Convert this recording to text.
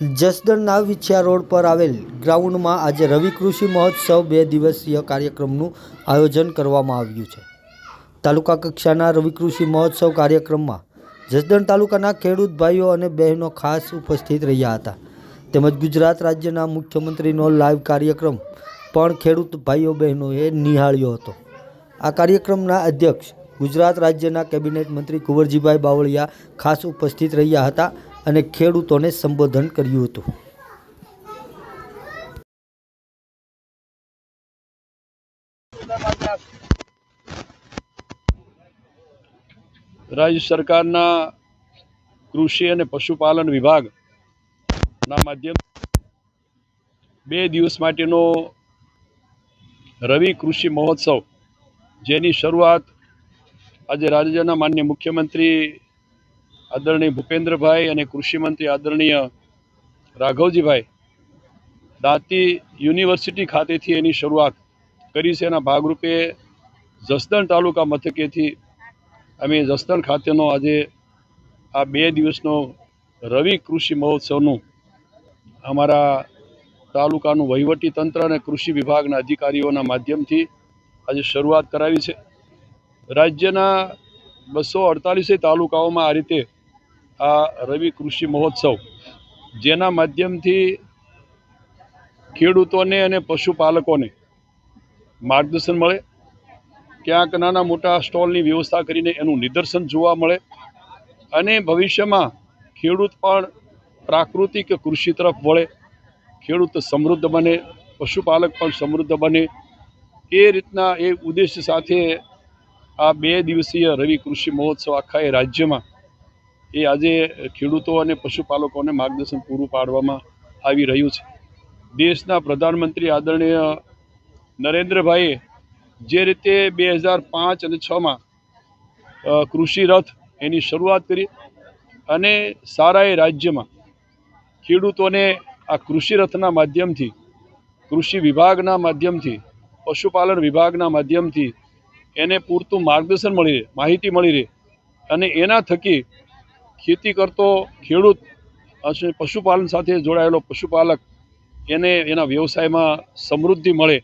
જસદણના Vinchhiya road પર આવેલ ગ્રાઉન્ડમાં આજે રવિ કૃષિ મહોત્સવ બે દિવસીય કાર્યક્રમનું આયોજન કરવામાં આવ્યું છે. તાલુકા કક્ષાના રવિ કૃષિ મહોત્સવ કાર્યક્રમમાં જસદણ તાલુકાના ખેડૂત ભાઈઓ અને બહેનો ખાસ ઉપસ્થિત રહ્યા હતા. તેમજ ગુજરાત રાજ્યના મુખ્યમંત્રીનો લાઈવ કાર્યક્રમ પણ ખેડૂત ભાઈઓ બહેનોએ નિહાળ્યો હતો. આ કાર્યક્રમના અધ્યક્ષ ગુજરાત રાજ્યના કેબિનેટ મંત્રી કુંવરજીભાઈ બાવળિયા ખાસ ઉપસ્થિત રહ્યા હતા અને ખેડૂતોને સંબોધન કર્યું હતું. રાજ્ય સરકારના કૃષિ અને પશુપાલન વિભાગના માધ્યમ બે દિવસ માટેનો રવિ કૃષિ મહોત્સવ જેની શરૂઆત આજે રાજ્યના માન્ય મુખ્યમંત્રી આદરણીય ભૂપેન્દ્રભાઈ અને કૃષિમંત્રી આદરણીય રાઘવજીભાઈ, દાંતી યુનિવર્સિટી ખાતેથી એની શરૂઆત કરી છે. એના ભાગરૂપે જસદણ તાલુકા મથકેથી અમે જસદણ ખાતેનો આજે આ બે દિવસનો રવિ કૃષિ મહોત્સવનું અમારા તાલુકાનું વહીવટી તંત્ર અને કૃષિ વિભાગના અધિકારીઓના માધ્યમથી આજે શરૂઆત કરાવી છે. રાજ્યના બસો અડતાલીસે તાલુકાઓમાં આ રીતે આ રવિ કૃષિ મહોત્સવ, જેના માધ્યમથી ખેડૂતોને અને પશુપાલકોને માર્ગદર્શન મળે, ક્યાંક નાના મોટા સ્ટોલની વ્યવસ્થા કરીને એનું નિદર્શન જોવા મળે, અને ભવિષ્યમાં ખેડૂત પણ પ્રાકૃતિક કૃષિ તરફ વળે, ખેડૂત સમૃદ્ધ બને, પશુપાલક પણ સમૃદ્ધ બને, એ રીતના એ ઉદ્દેશ્ય સાથે આ બે દિવસીય રવિ કૃષિ મહોત્સવ આખા એ રાજ્યમાં એ આજે ખેડૂતો અને પશુપાલકોને માર્ગદર્શન પૂરું પાડવામાં આવી રહ્યું છે. દેશના પ્રધાનમંત્રી આદરણીય નરેન્દ્રભાઈએ જે રીતે બે હજાર પાંચ અને છમાં કૃષિ રથ એની શરૂઆત કરી અને સારા એ રાજ્યમાં ખેડૂતોને આ કૃષિ રથના માધ્યમથી, કૃષિ વિભાગના માધ્યમથી, પશુપાલન વિભાગના માધ્યમથી એને પૂરતું માર્ગદર્શન મળી રહે, માહિતી મળી રહે અને એના થકી ખેતી કરતો ખેડૂત પશુપાલન સાથે જોડાયેલો પશુપાલક એને એના વ્યવસાયમાં સમૃદ્ધિ મળે